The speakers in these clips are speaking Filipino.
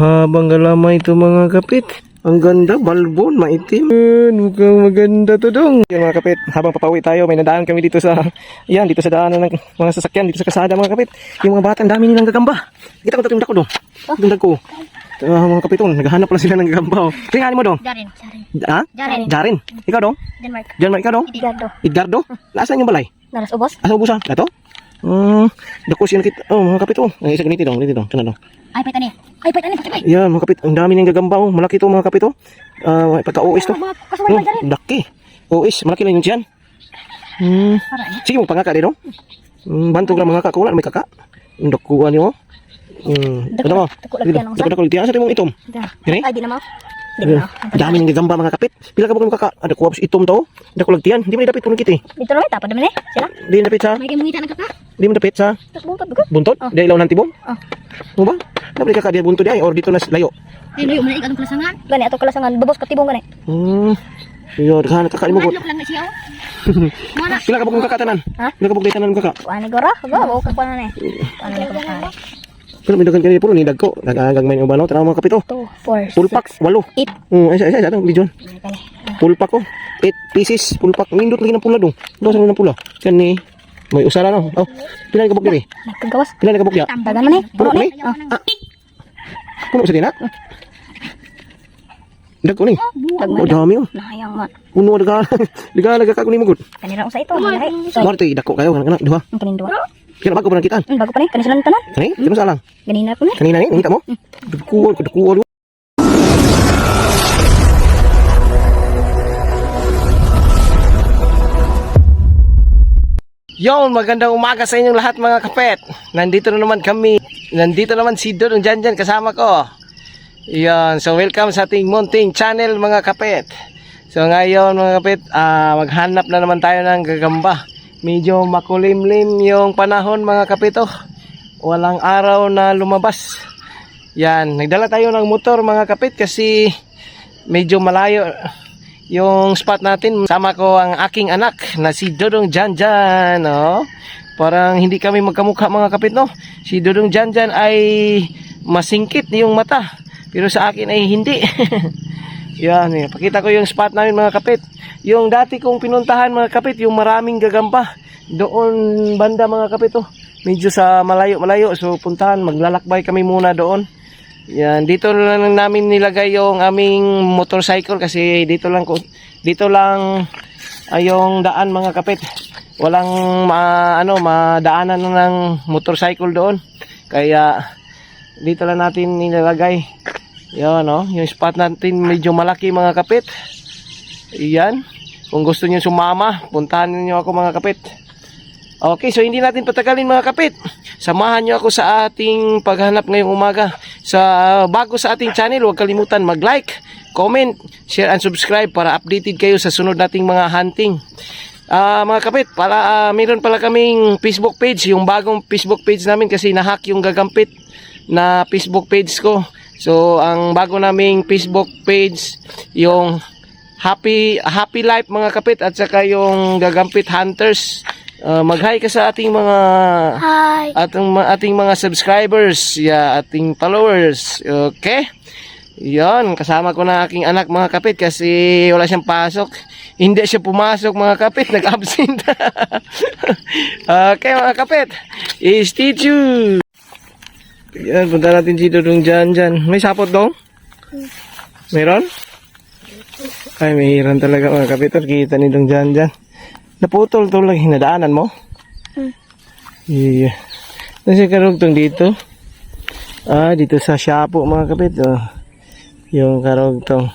Habang galamay ito mga kapit. Ang ganda, balbon, maitim. Yan, mukhang maganda to dong. Yan mga kapit, habang papawi tayo, may nadaan kami dito sa, yan, dito sa daanan ng mga sasakyan, dito sa kasada mga kapit. Yung mga bata, ang dami nilang gagamba. Kita ko tatong dako dong. Yung dako. Ah, mga kapiton, naghahanap pala sila ng gagamba. Oh. Tingnan mo dong. Jarin. Jarin. Ha? Jarin. Jarin. Ikaw dong? Denmark. Diyan ikaw dong? Edgardo. Edgardo? Nasaan yung balay? Naras ubos. Asa ubusan? Ito? Hmm, dako siya nakita. Oh, mga kapit oh. Ay, isa ganito dong, ganito dong. Tingnan dong. Ay, pait ani. Ay, pait ani. Pait. Yan, mga kapit. Ang dami niyang gagamba oh. Malaki to mga kapit oh. Ah, uh, pagka-OS to. Mga kasumay Oh, pa jarin. laki. OS, malaki lang yung tiyan. Hmm. Sige mo, pangaka din oh. Hmm, bantog lang mga kakula, may kaka. Ang dakuan niyo oh. Hmm, ano mo? Dako lang yan, ang Dako dako tiyan sa itom. Dili? Ay, di na mo. Di na. Ang dami niyang gagamba mga kapit. Pila ka ba kung kaka? Ada kuwap sa itom to. Dako lang tiyan. Di mo dapit puno kiti. Dito lang tapad naman eh. Sila. Di mo dapit sa. May gamungita na kaka. Di mo dapit sa Tak bungkot bugo. buntot. Oh. Di ilaw ng tibong. Oh. Mo ba? Dapat kaka di buntot di ay or dito na layo. Ay, layo man ikatong kalasangan. Gani ato kalasangan bubos katibong gani. Hmm. Yo, kana kaka mo ko. Manlok lang na siya. oh. Mana? Pila ka ba kung kaka tanan? Ha? Pila ka ba tanan kaka? Kuan ni gora. Ba, wa ko kuan ni. Ano ko ba? Pero may dagan kanina puro ni dagko. Nagagagmay ni ubano. Tara mga kapito. 2 4 Full pack, walo. 8. Hmm, ay, ay, ay, ano, Bijon? Full pack ko. 8 pieces, full pack. Nindot lagi ng pula dong. Sa ng pula. Kan ni may usara no. Oh, pila ka diri? Nagkagawas. Pila ka bukya? Dagan man eh. Puno ni? Oh. Puno sa dina? Dagko ni. Oh, dami oh. Nahayang man. Puno daga. Daga daga ka kunin mo gud. Kanira usa ito. Lahi. So, Marte dako kayo kan kana duha. kanin duwa. Kaya bago pa nakitaan. Hmm, bago pa ni. Kanisa lang tanan. Kani, kimo sa lang. Ganina ko ni. Kanina ni, nakita mo? Dagko, dagko. Yon, magandang umaga sa inyong lahat mga kapet. Nandito na naman kami. Nandito naman si Don dyan dyan kasama ko. Yon, so welcome sa ating Mountain Channel mga kapet. So ngayon mga kapet, ah, maghanap na naman tayo ng gagamba. Medyo makulimlim yung panahon mga kapito. Walang araw na lumabas. Yan, nagdala tayo ng motor mga kapit kasi medyo malayo yung spot natin. Sama ko ang aking anak na si Dodong Janjan, no? Parang hindi kami magkamukha mga kapit, no? Si Dodong Janjan ay masingkit yung mata. Pero sa akin ay hindi. Yan, eh. pakita ko yung spot namin mga kapit. Yung dati kong pinuntahan mga kapit, yung maraming gagamba. Doon banda mga kapit, oh. Medyo sa malayo-malayo. So puntahan, maglalakbay kami muna doon. Yan, dito lang namin nilagay yung aming motorcycle kasi dito lang ko dito lang ay yung daan mga kapit. Walang ma, ano madaanan ng motorcycle doon. Kaya dito lang natin nilalagay. Yan no, yung spot natin medyo malaki mga kapit. Yan. Kung gusto niyo sumama, puntahan niyo ako mga kapit. Okay, so hindi natin patagalin mga kapit. Samahan niyo ako sa ating paghanap ngayong umaga. Sa bago sa ating channel, huwag kalimutan mag-like, comment, share and subscribe para updated kayo sa sunod nating mga hunting. Ah, mga kapit, para ah, meron pala kaming Facebook page, yung bagong Facebook page namin kasi nahack yung gagampit na Facebook page ko. So, ang bago naming Facebook page, yung Happy Happy Life mga kapit at saka yung Gagampit Hunters. Uh, mag-hi ka sa ating mga Hi. ating ating mga subscribers, yeah, ating followers. Okay? Yan, kasama ko na aking anak mga kapit kasi wala siyang pasok. Hindi siya pumasok mga kapit, nag-absent. okay mga kapit, stay tuned. Yan, punta natin dito dong dyan dyan. May sapot dong? Meron? Ay, mahiran talaga mga kapitor. Kita ni dong dyan dyan. Naputol to lang. Hinadaanan mo? Yeah. Nasa karugtong dito? Ah, dito sa Shapo mga kapit. Oh. Yung karugtong.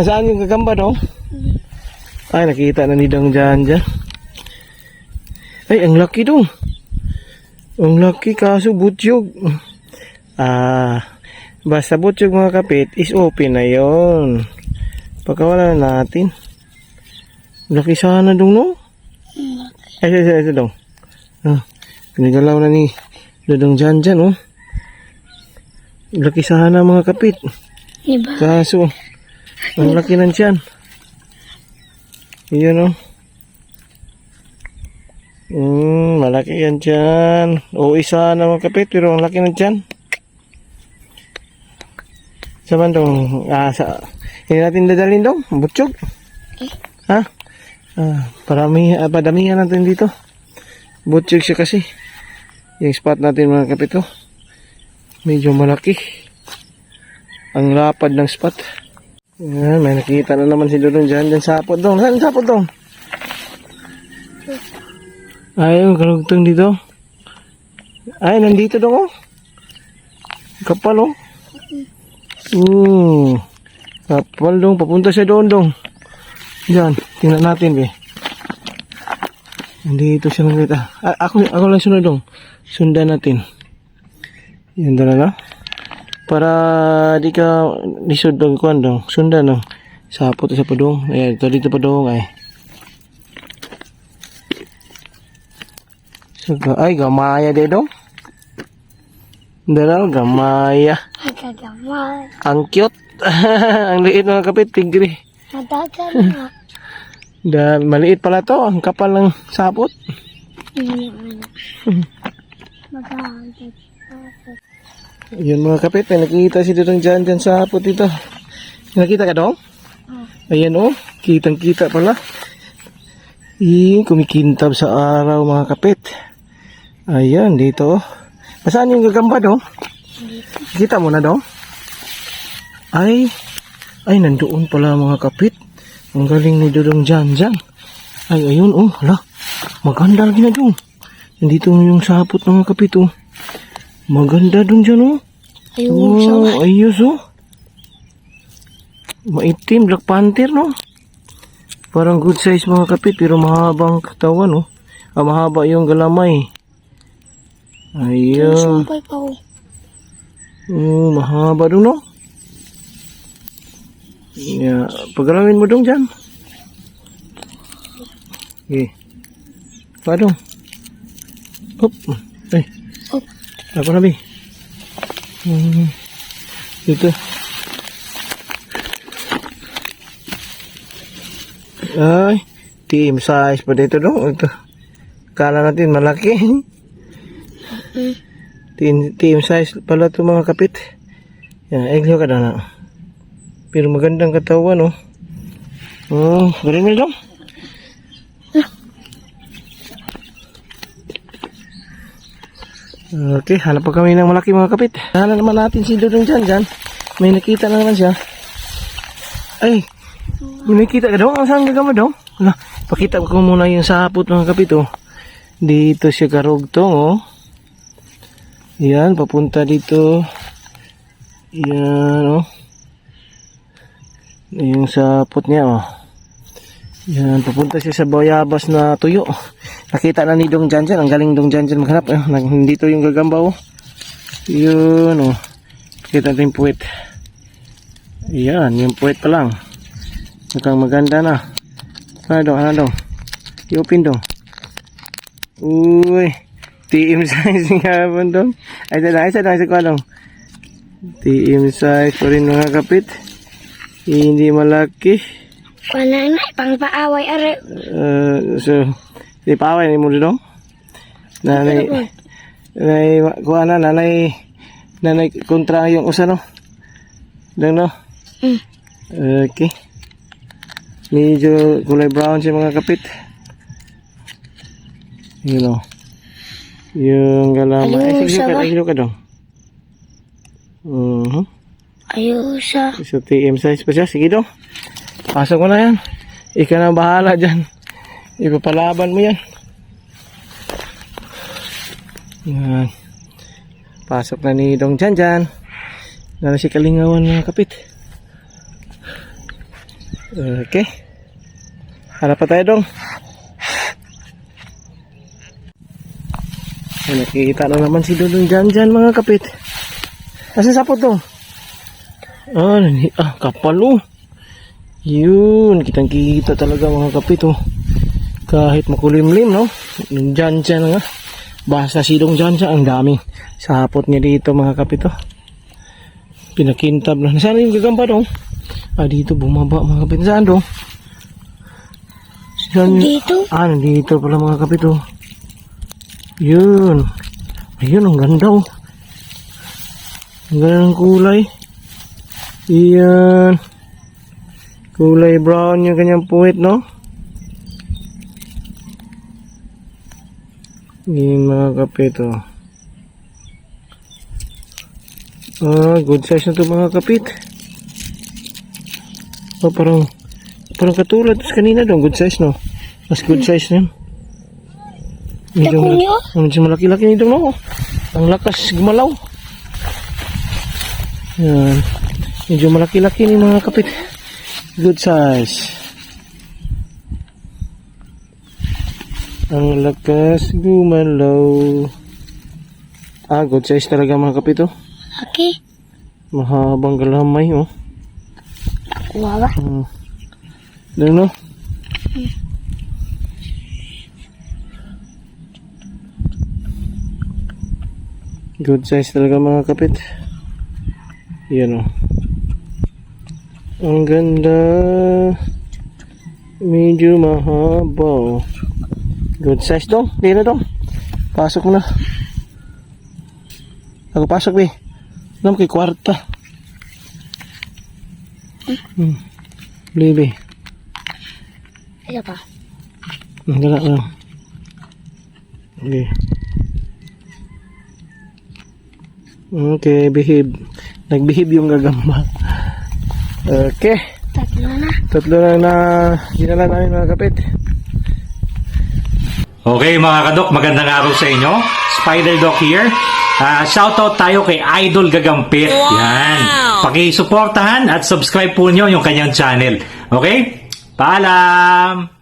Nasaan yung gagamba dong? Ay, nakita na ni dong dyan dyan. Ay, ang laki dong. Ang laki kaso butyog. Ah, basta butyog mga kapit is open na yon. Pagkawala na natin. Laki sana dong no? Ay, ay, ay, ay, dong. Ah, pinagalaw na ni Dodong Jan Jan, oh. Laki sana mga kapit. Iba. Kaso, ang laki ng tiyan. Iyan, oh. Hmm, malaki yan dyan. O isa na mga kapit, pero ang laki ng dyan. Sa man dong, ah, sa, hindi natin dadalhin dong, butchog. Ha? Ah, parami, ah, padamihan natin dito. Butchog siya kasi. Yung spot natin mga kapito. Medyo malaki. Ang lapad ng spot. Ayan, may nakita na naman si Dudong dyan, dyan sa sapot dong. Saan sapot dong? Ayun, karugtong dito. Ay, nandito dong oh. Kapal oh. Hmm. Kapal dong, papunta siya doon dong. Diyan, tingnan natin be. Nandito siya nakita. Ah, ako, ako lang sunod dong. Sundan natin. Yan talaga. Para di ka lisod ng kuan dong. Sundan dong. Sapot sa padong. Ayan, ito dito padong ay. Ay, gamaya de dong. Dalaw, gamaya. Nagagamay. Ang cute. ang liit mga kapit, tigri. Madagal na. Da, maliit pala to, ang kapal ng sapot. Yun mga kapit, may nakikita si Dudong dyan dyan sa sapot dito. Nakita ka dong? Ayan oh, kitang kita pala. Ih, kumikintab sa araw mga kapit. Ayan, dito oh. Saan yung gagamba dong? Kita mo na dong? Ay, ay nandoon pala mga kapit. Ang galing ni Dudong dyan dyan. Ay, ayun oh, hala. Maganda lagi na dong. Nandito yung sapot mga kapit oh. Maganda dong dyan oh. Ayun. Wow, ayos oh. Maitim, Black Panther no? Parang good size mga kapit pero mahabang katawan no? Ah, mahaba yung galamay. Ayun. Sumpay pa oh. Oh, mahaba dong no? Yeah, pagalawin mo dong dyan. Okay. Pa dong. Hop. Ay. Hop. Ako na, Bi. Hmm. Dito. Ay. Team size pa dito dong. Ito. Kala natin malaki. Team, team size pala ito mga kapit. Yan, eglo ka na na. Pero magandang katawan, oh. Oh, galing mo dong. Okay, hanap pa kami ng malaki mga kapit. Hanap naman natin si Dudong dyan, dyan. May nakita na naman siya. Ay, may nakita ka daw? Ang saan gagama daw? Pakita ko muna yung sapot mga kapit, oh. Dito siya karugtong, oh. Yan, papunta dito. Yan, oh. Yung sapot niya, oh. Yan, papunta siya sa bayabas na tuyo. Nakita na ni Dong Janjan. Ang galing Dong Janjan maghanap. Eh, nandito yung gagamba, oh. Yun, oh. Kita natin yung puwet. Yan, yung puwet pa lang. Mukhang maganda na. Ano dong, ano dong? I-open dong. Uy. TM size nga po dong. Ay, isa dong, isa dong, isa ko dong. TM size pa rin mga kapit. Hindi malaki. Wala na, pang paaway are. Uh, so, di pa away ni mo dito? Nanay, nanay, kuha na, nanay, nanay kontra yung usa no? Doon no? Mm. Okay. Medyo kulay brown siya mga kapit. Yun o. Yung galama. Ay, siya ka, sige ka daw. Uh-huh. Ayun siya. So, TM size pa siya. Sige daw. Pasok mo na yan. Ikaw na bahala dyan. Ipapalaban mo yan. Yan. Pasok na ni Dong Jan Jan. Lalo si Kalingawan mga kapit. Okay. Harap pa tayo Dong. Ay, nakikita na naman si Dong Jan Jan mga kapit. Nasaan sapot Dong? Ah, nani, ah, kapal oh. Yun, kitang kita talaga mga kapit oh. Kahit makulimlim no. Dyan dyan nga. Basta silong dyan dyan, ang daming sapot niya dito mga kapit oh. Pinakintab na. Nasaan yung gagamba dong? Ah, dito bumaba mga kapit. Saan dong? Saan. Dito. Ah, nandito pala mga kapit oh. Yun. Ayun, ang ganda oh. Ang ganda ng kulay. Iyan. Kulay brown yung kanyang puwit, no? Yan mga kapit, oh. Ah, good size na to mga kapit. Oh, parang, parang katulad kanina dong, good size, no? Mas good size na yun. Medyo, malaki, medyo malaki-laki nito, no? Ang lakas gumalaw. Yan. Medyo malaki-laki ni mga kapit. Good size. Ang lakas gumalaw. Ah, good size talaga mga kapit, oh. Okay. Mahabang galamay, oh. Kuha ba? Hmm. Doon, no? Good size talaga mga kapit. Yan, oh. Ang ganda. Medyo mahaba, oh. Good size dong. Di na dong. Pasok na. Ako pasok, be. Alam kay kwarta. Hmm. Baby. Iya pa. Ang gala lang. Okay. Okay, behave. Nag-behave yung gagamba. Okay. Tatlo na. Tatlo lang na dinala namin mga kapit. Okay mga kadok, magandang araw sa inyo. Spider Doc here. Ah, shoutout tayo kay Idol Gagampit. Yan. Pakisuportahan at subscribe po nyo yung kanyang channel. Okay? Paalam!